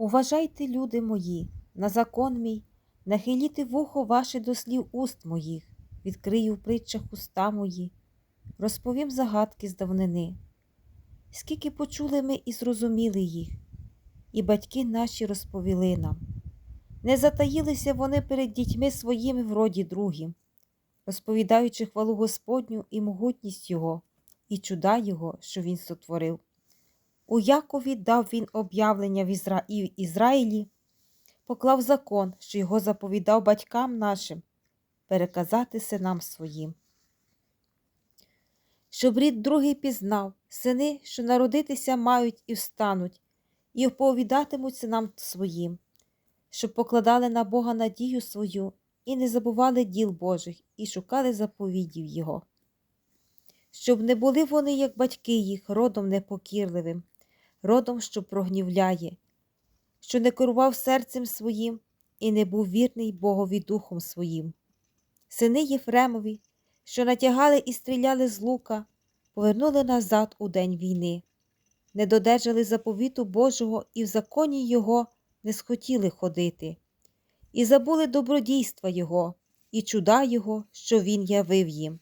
Уважайте, люди мої, на закон мій, нахиліти вухо ваше до слів уст моїх, відкрию в притчах уста мої, розповім загадки з давнини. Скільки почули ми і зрозуміли їх, і батьки наші розповіли нам. Не затаїлися вони перед дітьми своїми в роді другім, розповідаючи хвалу Господню і могутність Його, і чуда Його, що Він сотворив. У Якові дав він об'явлення в Ізра... Ізраїлі, поклав закон, що його заповідав батькам нашим, переказати синам своїм. Щоб рід другий пізнав, сини, що народитися мають і встануть, і оповідатимуть синам своїм, щоб покладали на Бога надію свою і не забували діл Божих, і шукали заповідів Його. Щоб не були вони, як батьки їх, родом непокірливим, родом, що прогнівляє, що не керував серцем своїм і не був вірний Богові духом своїм. Сини Єфремові, що натягали і стріляли з лука, повернули назад у день війни, не додержали заповіту Божого і в законі Його не схотіли ходити, і забули добродійства Його, і чуда Його, що Він явив їм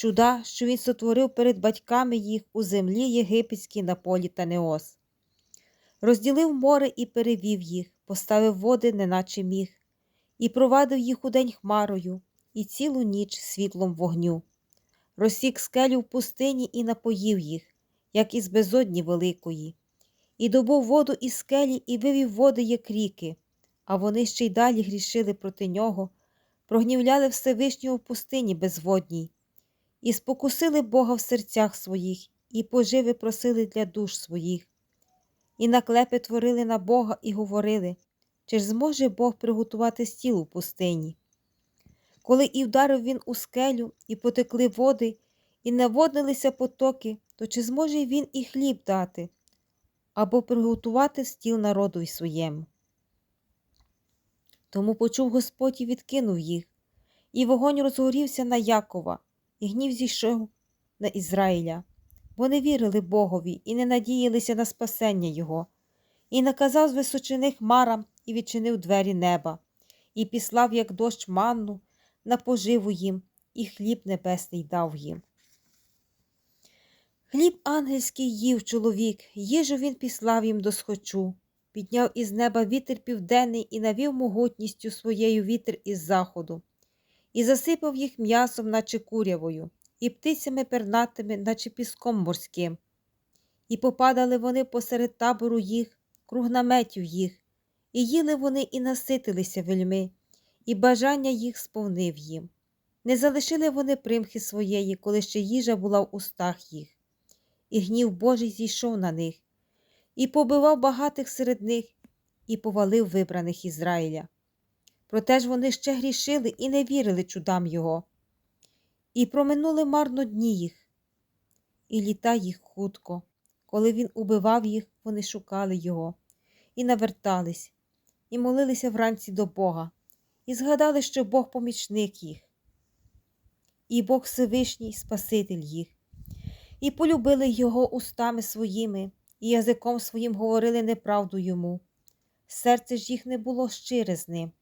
чуда, що він сотворив перед батьками їх у землі єгипетській на полі Танеос. Розділив море і перевів їх, поставив води, неначе міг, і провадив їх у день хмарою, і цілу ніч світлом вогню. Розсік скелю в пустині і напоїв їх, як із безодні великої, і добув воду із скелі і вивів води, як ріки, а вони ще й далі грішили проти нього, прогнівляли Всевишнього в пустині безводній і спокусили Бога в серцях своїх, і поживи просили для душ своїх, і наклепи творили на Бога і говорили, чи ж зможе Бог приготувати стіл у пустині. Коли і вдарив він у скелю, і потекли води, і наводнилися потоки, то чи зможе він і хліб дати, або приготувати стіл народу й своєму? Тому почув Господь і відкинув їх, і вогонь розгорівся на Якова, і гнів зійшов на Ізраїля. Вони вірили Богові і не надіялися на спасення Його, і наказав з височини хмарам і відчинив двері неба, і післав, як дощ манну, на поживу їм, і хліб небесний дав їм. Хліб ангельський їв чоловік, їжу він післав їм до схочу, підняв із неба вітер південний і навів могутністю своєю вітер із заходу і засипав їх м'ясом, наче курявою, і птицями пернатими, наче піском морським. І попадали вони посеред табору їх, круг наметів їх, і їли вони і наситилися вельми, і бажання їх сповнив їм. Не залишили вони примхи своєї, коли ще їжа була в устах їх, і гнів Божий зійшов на них, і побивав багатих серед них, і повалив вибраних Ізраїля. Проте ж вони ще грішили і не вірили чудам його, і проминули марно дні їх, і літа їх хутко. Коли він убивав їх, вони шукали його, і навертались, і молилися вранці до Бога, і згадали, що Бог помічник їх, і Бог Всевишній Спаситель їх, і полюбили його устами своїми, і язиком своїм говорили неправду йому. Серце ж їх не було щире з ним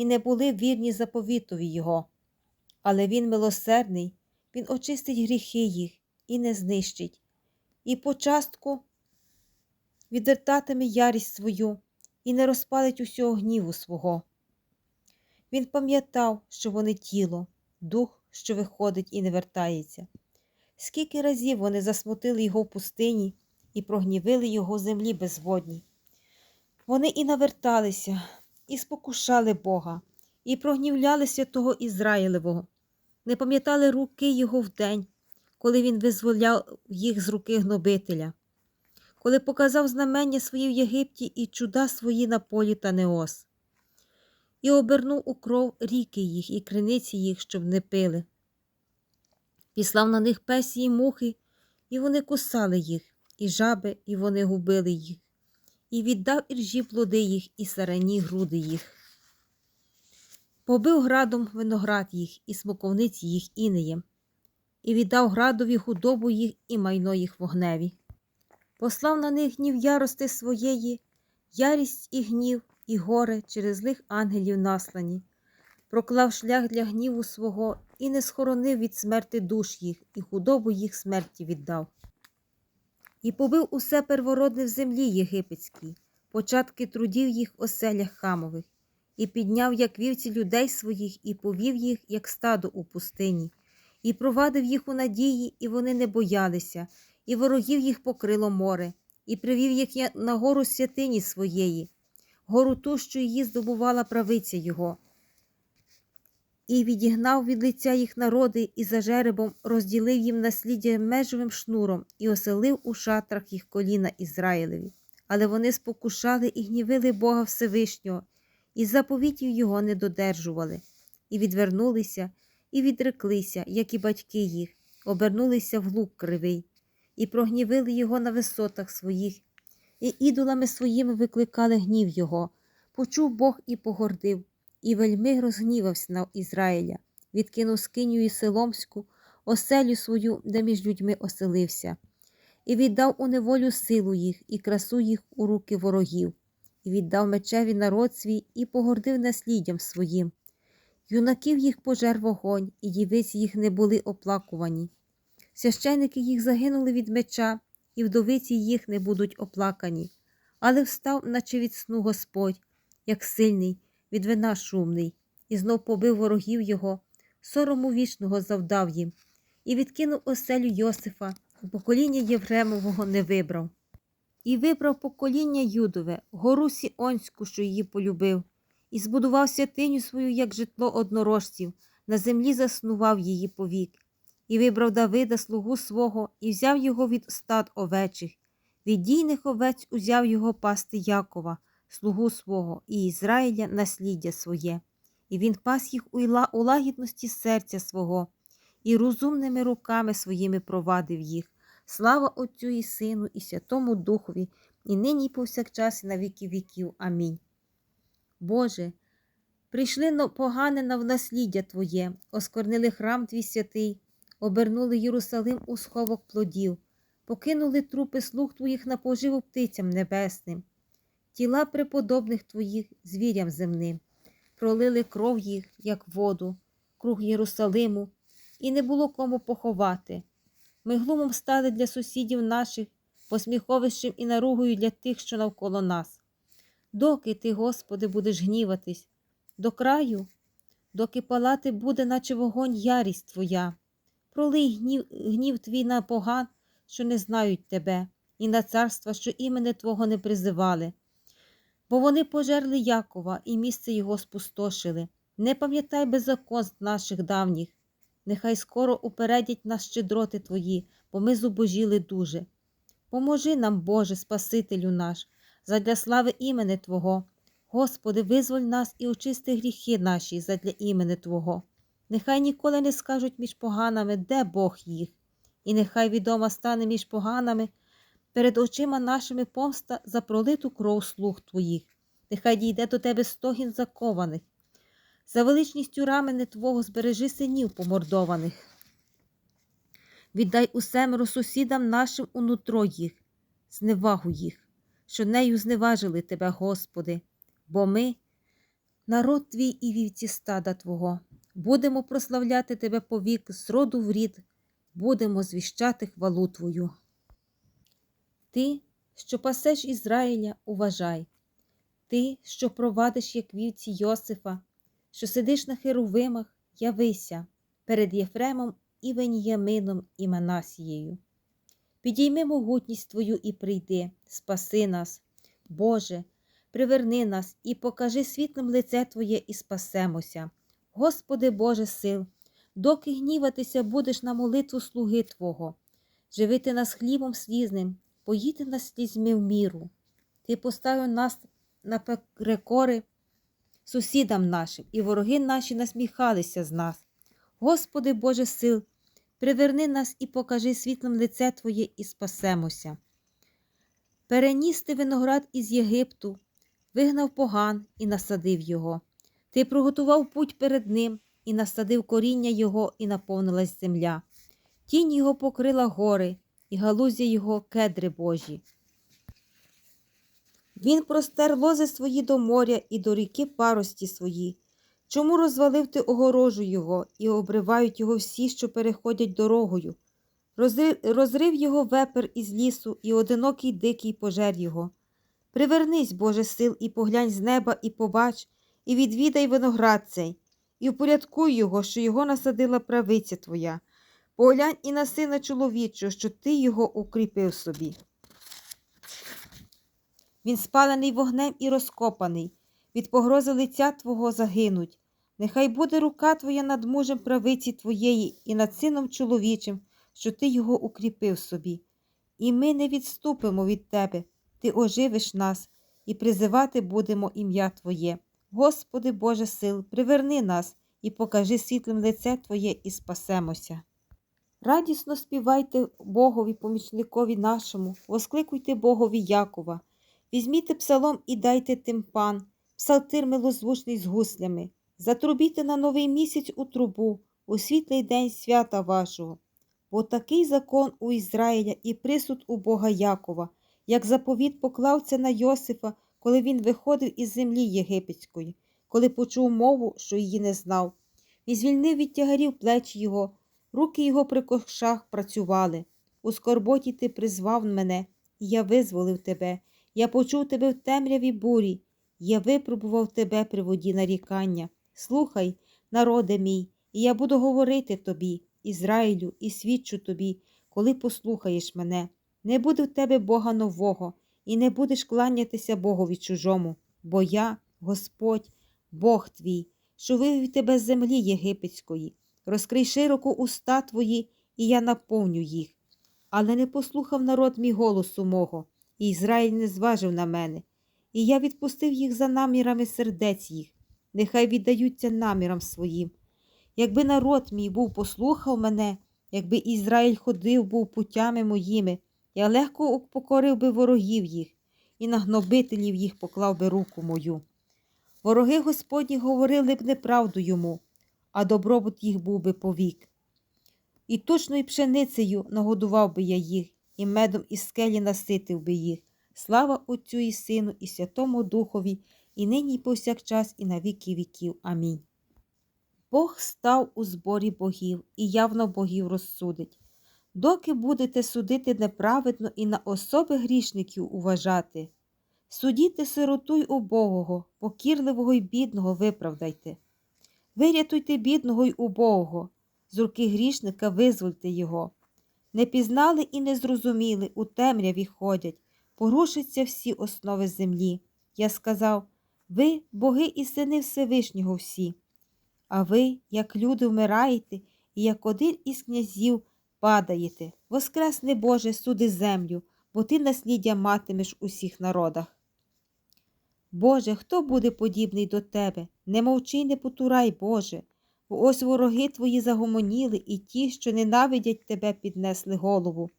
і не були вірні заповітові Його. Але Він милосердний, Він очистить гріхи їх і не знищить, і почастку відвертатиме ярість свою і не розпалить усього гніву свого. Він пам'ятав, що вони тіло, дух, що виходить і не вертається. Скільки разів вони засмутили його в пустині і прогнівили його землі безводній. Вони і наверталися, і спокушали Бога, і прогнівляли святого Ізраїлевого, не пам'ятали руки Його вдень, коли він визволяв їх з руки гнобителя, коли показав знамення свої в Єгипті і чуда свої на полі та Неос, і обернув у кров ріки їх і криниці їх, щоб не пили. Післав на них песі й мухи, і вони кусали їх, і жаби, і вони губили їх і віддав іржі плоди їх і сарані груди їх. Побив градом виноград їх і смоковниці їх інеєм, і віддав градові худобу їх і майно їх вогневі. Послав на них гнів ярости своєї, ярість і гнів, і горе через злих ангелів наслані, проклав шлях для гніву свого і не схоронив від смерти душ їх, і худобу їх смерті віддав. І побив усе первородне в землі єгипетській, початки трудів їх оселях хамових, і підняв, як вівці людей своїх, і повів їх, як стадо у пустині, і провадив їх у надії, і вони не боялися, і ворогів їх покрило море, і привів їх на гору святині своєї, гору ту, що її здобувала правиця його. І відігнав від лиця їх народи, і за жеребом розділив їм насліддя межовим шнуром, і оселив у шатрах їх коліна Ізраїлеві. Але вони спокушали і гнівили Бога Всевишнього, і заповітів його не додержували, і відвернулися, і відреклися, як і батьки їх, обернулися в лук кривий, і прогнівили його на висотах своїх, і ідолами своїми викликали гнів його. Почув Бог і погордив, і вельми розгнівався на Ізраїля, відкинув скиню і Силомську, оселю свою, де між людьми оселився, і віддав у неволю силу їх і красу їх у руки ворогів, і віддав мечеві народ свій і погордив насліддям своїм. Юнаків їх пожер вогонь, і дівиці їх не були оплакувані. Священники їх загинули від меча, і вдовиці їх не будуть оплакані. Але встав, наче від сну Господь, як сильний, від вина шумний, і знов побив ворогів його, сорому вічного завдав їм, і відкинув оселю Йосифа, і покоління Євремового не вибрав. І вибрав покоління Юдове, гору Сіонську, що її полюбив, і збудував святиню свою, як житло однорожців, на землі заснував її повік, і вибрав Давида, слугу свого, і взяв його від стад овечих, від дійних овець узяв його пасти Якова, слугу свого, і Ізраїля насліддя своє. І він пас їх у лагідності серця свого, і розумними руками своїми провадив їх. Слава Отцю і Сину, і Святому Духові, і нині, і повсякчас, і на віки віків. Амінь. Боже, прийшли погане на насліддя Твоє, оскорнили храм Твій святий, обернули Єрусалим у сховок плодів, покинули трупи слуг Твоїх на поживу птицям небесним, тіла преподобних Твоїх звірям земним, пролили кров їх, як воду, круг Єрусалиму, і не було кому поховати. Ми глумом стали для сусідів наших, посміховищем і наругою для тих, що навколо нас. Доки ти, Господи, будеш гніватись, до краю, доки палати буде, наче вогонь ярість Твоя. Пролий гнів, гнів твій на поган, що не знають тебе, і на царства, що імене Твого не призивали. Бо вони пожерли Якова і місце його спустошили. Не пам'ятай беззаконств наших давніх. Нехай скоро упередять нас щедроти Твої, бо ми зубожіли дуже. Поможи нам, Боже, Спасителю наш, задля слави імене Твого. Господи, визволь нас і очисти гріхи наші задля імене Твого. Нехай ніколи не скажуть між поганами, де Бог їх, і нехай відома стане між поганами перед очима нашими помста за пролиту кров слуг Твоїх. Нехай дійде до Тебе стогін закованих. За величністю рамени Твого збережи синів помордованих. Віддай усемеро сусідам нашим у нутро їх, зневагу їх, що нею зневажили Тебе, Господи, бо ми, народ Твій і вівці стада Твого, будемо прославляти Тебе повік з роду в рід, будемо звіщати хвалу Твою. Ти, що пасеш Ізраїля, уважай, ти, що провадиш, як вівці Йосифа, що сидиш на херовимах, явися перед Єфремом і Веніямином і Манасією. Підійми могутність Твою і прийди, спаси нас, Боже, приверни нас і покажи світлим лице Твоє і спасемося. Господи Боже сил, доки гніватися будеш на молитву слуги Твого, живити нас хлібом слізним, поїти нас слізьми в міру. Ти поставив нас на перекори сусідам нашим, і вороги наші насміхалися з нас. Господи Боже сил, приверни нас і покажи світлом лице Твоє і спасемося. Переніс ти виноград із Єгипту, вигнав поган і насадив його. Ти приготував путь перед ним і насадив коріння його, і наповнилась земля. Тінь його покрила гори, і галузя його кедри Божі. Він простер лози свої до моря і до ріки парості свої. Чому розвалив ти огорожу його і обривають його всі, що переходять дорогою? Розрив, його вепер із лісу, і одинокий дикий пожер його. Привернись, Боже сил, і поглянь з неба, і побач, і відвідай виноград цей, і впорядкуй його, що його насадила правиця твоя. Поглянь і на сина чоловічого, що ти його укріпив собі. Він спалений вогнем і розкопаний, від погрози лиця Твого загинуть. Нехай буде рука Твоя над мужем правиці Твоєї і над сином чоловічим, що ти його укріпив собі. І ми не відступимо від Тебе, Ти оживиш нас, і призивати будемо ім'я Твоє. Господи Боже сил, приверни нас і покажи світлим лице Твоє і спасемося. Радісно співайте Богові, помічникові нашому, воскликуйте Богові Якова. Візьміте псалом і дайте тимпан, псалтир милозвучний з гуслями, затрубіте на новий місяць у трубу, у світлий день свята вашого. Бо такий закон у Ізраїля і присуд у Бога Якова, як заповіт поклав це на Йосифа, коли він виходив із землі єгипетської, коли почув мову, що її не знав. Він звільнив від тягарів плечі його, руки його при кошах працювали. У скорботі ти призвав мене, і я визволив тебе. Я почув тебе в темряві бурі, я випробував тебе при воді нарікання. Слухай, народе мій, і я буду говорити тобі, Ізраїлю, і свідчу тобі, коли послухаєш мене. Не буде в тебе Бога нового, і не будеш кланятися Богові чужому, бо я, Господь, Бог твій, що вивів тебе з землі єгипетської. Розкрий широко уста твої, і я наповню їх. Але не послухав народ мій голосу мого і Ізраїль не зважив на мене, і я відпустив їх за намірами сердець їх, нехай віддаються намірам своїм. Якби народ мій був послухав мене, якби Ізраїль ходив був путями моїми, я легко покорив би ворогів їх, і на гнобителів їх поклав би руку мою. Вороги Господні говорили б неправду йому, а добробут їх був би повік. І точною пшеницею нагодував би я їх, і медом із скелі наситив би їх. Слава Отцю і Сину, і Святому Духові, і нині, і повсякчас, і на віки віків. Амінь. Бог став у зборі богів і явно богів розсудить. Доки будете судити неправедно і на особи грішників уважати, судіте сироту й убогого, покірливого й бідного виправдайте. Вирятуйте бідного й убогого, з руки грішника визвольте його. Не пізнали і не зрозуміли, у темряві ходять, порушаться всі основи землі. Я сказав ви, боги і сини Всевишнього всі. А ви, як люди, вмираєте, і як один із князів падаєте. Воскресне Боже, суди землю, бо ти насліддя матимеш у всіх народах. Боже, хто буде подібний до тебе? Не мовчи не потурай, Боже. Бо ось вороги твої загомоніли, і ті, що ненавидять тебе, піднесли голову.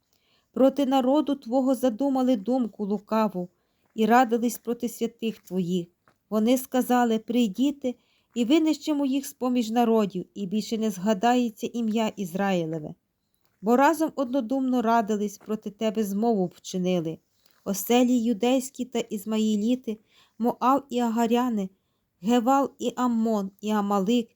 Проти народу Твого задумали думку лукаву і радились проти святих Твоїх. Вони сказали Прийдіте і винищимо їх з поміж народів, і більше не згадається ім'я Ізраїлеве. Бо разом однодумно радились проти тебе змову вчинили. Оселі юдейські та ізмаїліти, Моав і Агаряни, Гевал і Аммон, і Амалик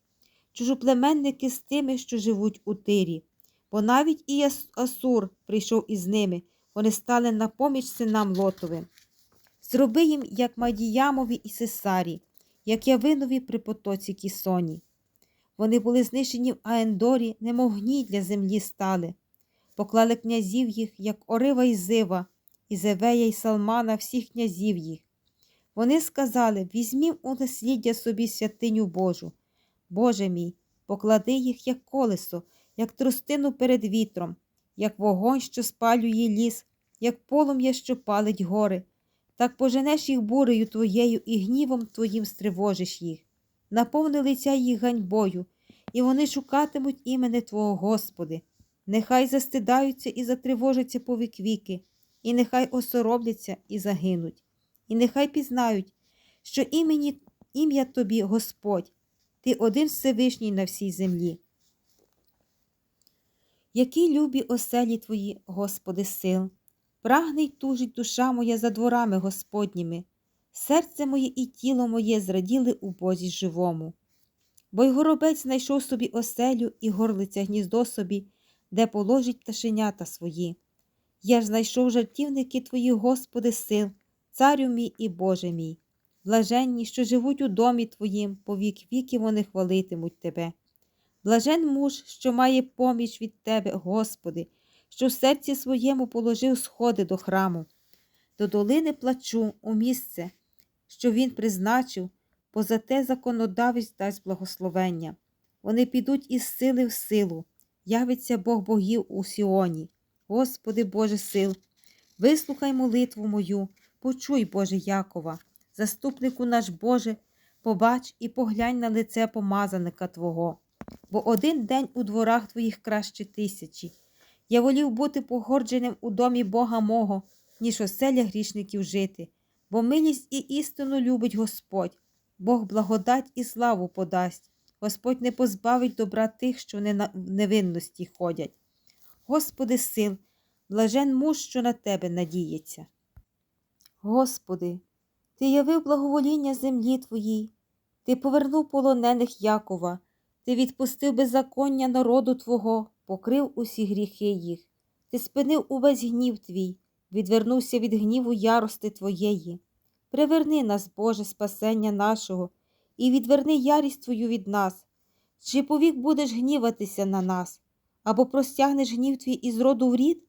чужоплеменники з тими, що живуть у тирі. Бо навіть і Асур прийшов із ними, вони стали на поміч синам Лотовим. Зроби їм, як Мадіямові і Сесарі, як Явинові при потоці Кісоні. Вони були знищені в Аендорі, немов гній для землі стали, поклали князів їх, як Орива і Зива, і Зевея і Салмана, всіх князів їх. Вони сказали візьмім у насліддя собі святиню Божу. Боже мій, поклади їх, як колесо, як тростину перед вітром, як вогонь, що спалює ліс, як полум'я, що палить гори, так поженеш їх бурею твоєю і гнівом твоїм стривожиш їх. Наповни лиця їх ганьбою, і вони шукатимуть імени Твого Господи. Нехай застидаються і затривожаться по віки, і нехай осоробляться і загинуть, і нехай пізнають, що імені ім'я Тобі Господь. Ти один Всевишній на всій землі. Які любі оселі твої, Господи, сил, прагне й тужить душа моя за дворами Господніми, Серце моє і тіло моє зраділи у Бозі живому. Бо й горобець знайшов собі оселю і горлиця гніздо собі, де положить пташенята свої. Я ж знайшов жартівники твої, Господи, сил, царю мій і Боже мій. Блаженні, що живуть у домі Твоїм, по вік віки вони хвалитимуть Тебе. Блажен муж, що має поміч від Тебе, Господи, що в серці своєму положив сходи до храму, до долини плачу у місце, що він призначив, поза те законодавець дасть благословення. Вони підуть із сили в силу, явиться Бог богів у Сіоні. Господи Боже сил, вислухай молитву мою, почуй, Боже Якова, заступнику наш Боже, побач і поглянь на лице помазаника Твого, бо один день у дворах Твоїх краще тисячі. Я волів бути погордженим у домі Бога мого, ніж оселя грішників жити, бо милість і істину любить Господь, Бог благодать і славу подасть. Господь не позбавить добра тих, що в невинності ходять. Господи сил, блажен муж, що на тебе надіється. Господи, Ти явив благовоління землі Твоїй, Ти повернув полонених Якова, Ти відпустив беззаконня народу Твого, покрив усі гріхи їх, Ти спинив увесь гнів Твій, відвернувся від гніву ярости Твоєї. Приверни нас, Боже, спасення нашого, і відверни ярість Твою від нас. Чи повік будеш гніватися на нас, або простягнеш гнів твій із роду в рід?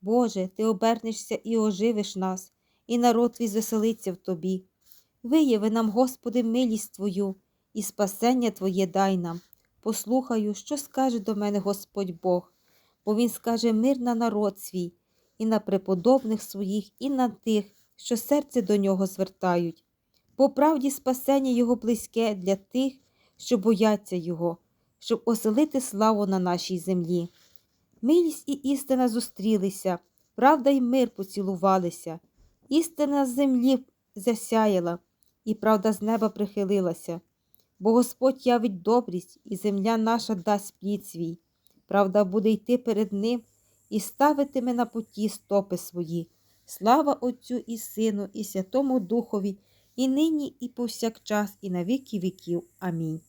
Боже, ти обернешся і оживиш нас, і народ твій звеселиться в тобі. Вияви нам, Господи, милість Твою, і спасення Твоє дай нам. Послухаю, що скаже до мене Господь Бог, бо Він скаже мир на народ свій, і на преподобних своїх, і на тих, що серце до нього звертають. По правді спасення Його близьке для тих, що бояться Його, щоб оселити славу на нашій землі. Милість і істина зустрілися, правда й мир поцілувалися, істина з землі засяяла, і правда з неба прихилилася, бо Господь явить добрість, і земля наша дасть плід свій. Правда буде йти перед Ним і ставитиме на путі стопи свої. Слава Отцю і Сину, і Святому Духові, і нині, і повсякчас, і на віки віків. Амінь.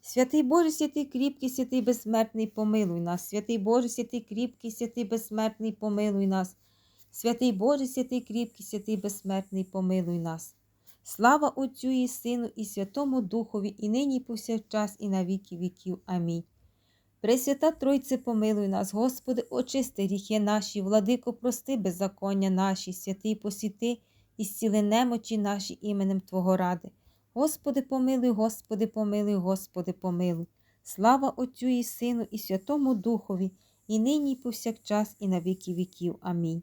Святий Боже, святий кріпкий, святий безсмертний, помилуй нас, святий Боже, святий кріпкий, святий безсмертний, помилуй нас, святий Боже, святий кріпкий, святий безсмертний, помилуй нас. Слава Отцю і Сину, і Святому Духові, і нині, і повсякчас, і на віки віків. Амінь. Пресвята Тройце, помилуй нас, Господи, очисти гріхи наші, владико, прости, беззаконня наші, святий посіти і зціли немочі наші іменем Твого ради. Господи, помилуй, Господи, помилуй, Господи, помилуй. Слава Отцю і Сину, і Святому Духові, і нині, і повсякчас, і на віки віків. Амінь.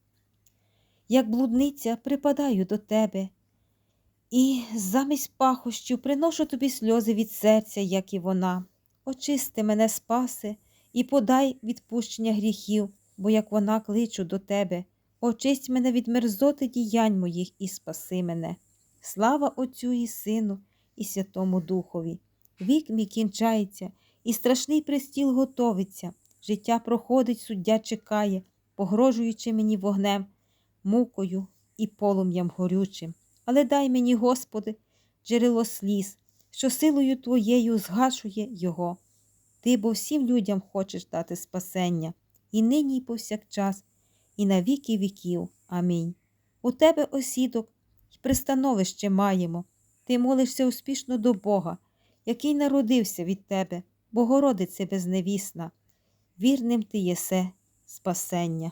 Як блудниця припадаю до Тебе, і замість пахощів приношу тобі сльози від серця, як і вона. Очисти мене, спаси, і подай відпущення гріхів, бо як вона кличу до тебе, очисть мене від мерзоти діянь моїх і спаси мене. Слава Отцю і Сину, і Святому Духові. Вік мій кінчається, і страшний пристіл готовиться. Життя проходить, суддя чекає, погрожуючи мені вогнем, мукою і полум'ям горючим. Але дай мені, Господи, джерело сліз, що силою Твоєю згашує Його. Ти бо всім людям хочеш дати спасення, і нині, і повсякчас, і на віки віків. Амінь. У тебе, осідок, пристановище маємо. Ти молишся успішно до Бога, який народився від тебе, Богородице безневісна. Вірним ти єсе спасення.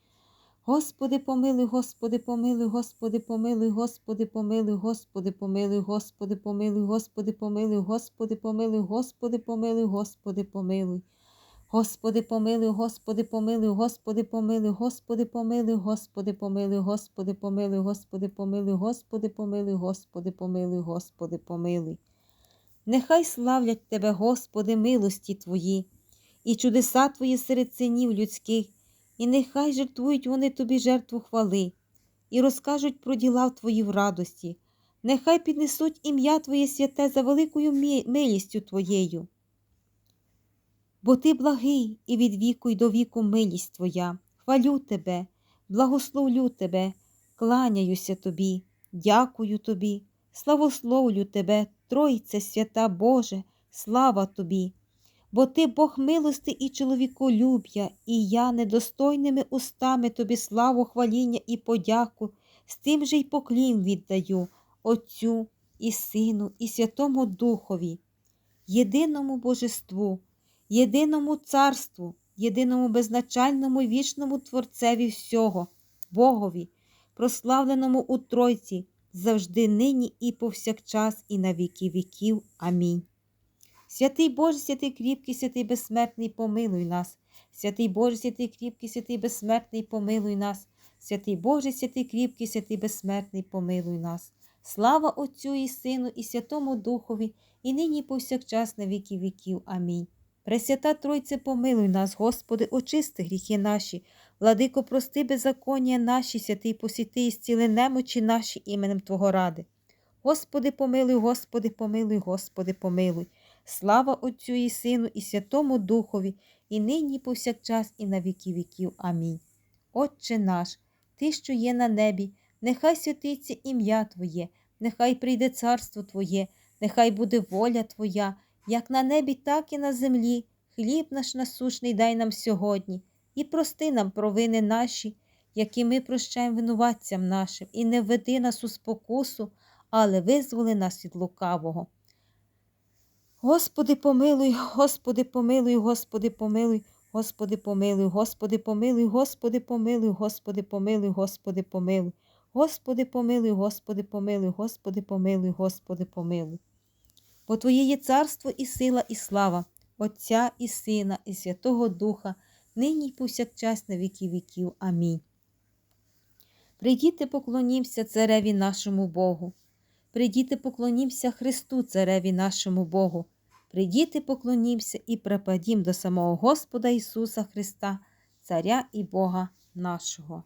Господи, помилуй, Господи, помилуй, Господи, помилуй, Господи, помилуй, Господи, помилуй, Господи, помилуй, Господи, помилуй, Господи, помилуй, Господи, помилуй, Господи, помилуй. Господи, помилуй, Господи, помилуй, Господи, помилуй, Господи, помилуй, Господи, помилуй, Господи, помилуй, Господи, помилуй, Господи, помилуй, Господи, помилуй, Господи, помилуй. Нехай славлять Тебе, Господи, милості Твої, і чудеса Твої серед синів людських, і нехай жертвують вони Тобі жертву хвали, і розкажуть про діла Твої в радості, нехай піднесуть ім'я Твоє святе за великою милістю Твоєю. Бо ти благий і від віку й до віку милість Твоя. Хвалю Тебе, благословлю Тебе, кланяюся Тобі, дякую Тобі, славословлю Тебе, Тройце свята Боже, слава Тобі. Бо ти Бог милости і чоловіколюб'я, і я недостойними устами Тобі славу, хваління і подяку, з тим же й поклін віддаю Отцю і Сину, і Святому Духові, єдиному Божеству, єдиному царству, єдиному безначальному вічному Творцеві всього, Богові, прославленому у Тройці, завжди нині і повсякчас, і на віки віків. Амінь. Святий Боже, святий кріпкий, святий безсмертний, помилуй нас. Святий Боже, святий кріпкий, святий безсмертний, помилуй нас. Святий Боже, святий кріпкий, святий безсмертний, помилуй нас. Слава Отцю і Сину, і Святому Духові, і нині і повсякчас на віки віків. Амінь. Пресвята Тройце, помилуй нас, Господи, очисти гріхи наші, владико, прости беззаконня наші, святий посіти і зціли немочі наші іменем Твого ради. Господи, помилуй, Господи, помилуй, Господи, помилуй. Слава Отцю і Сину, і Святому Духові, і нині, і повсякчас, і на віки віків. Амінь. Отче наш, Ти, що є на небі, нехай святиться ім'я Твоє, нехай прийде царство Твоє, нехай буде воля Твоя, як на небі, так і на землі. Хліб наш насущний дай нам сьогодні, і прости нам провини наші, які ми прощаємо винуватцям нашим, і не введи нас у спокусу, але визволи нас від лукавого. Господи, помилуй, Господи, помилуй, Господи, помилуй, Господи, помилуй, Господи, помилуй, Господи, помилуй, Господи, помилуй, Господи, помилуй, Господи, помилуй, Господи, помилуй, Господи, помилуй, Господи, помилуй. Бо Твоє є царство і сила, і слава, Отця і Сина, і Святого Духа, нині й повсякчас на віки віків. Амінь. Прийдіте, поклонімся цареві нашому Богу. Прийдіте, поклонімся Христу, цареві нашому Богу. Придіти поклонімся і припадім до самого Господа Ісуса Христа, Царя і Бога нашого.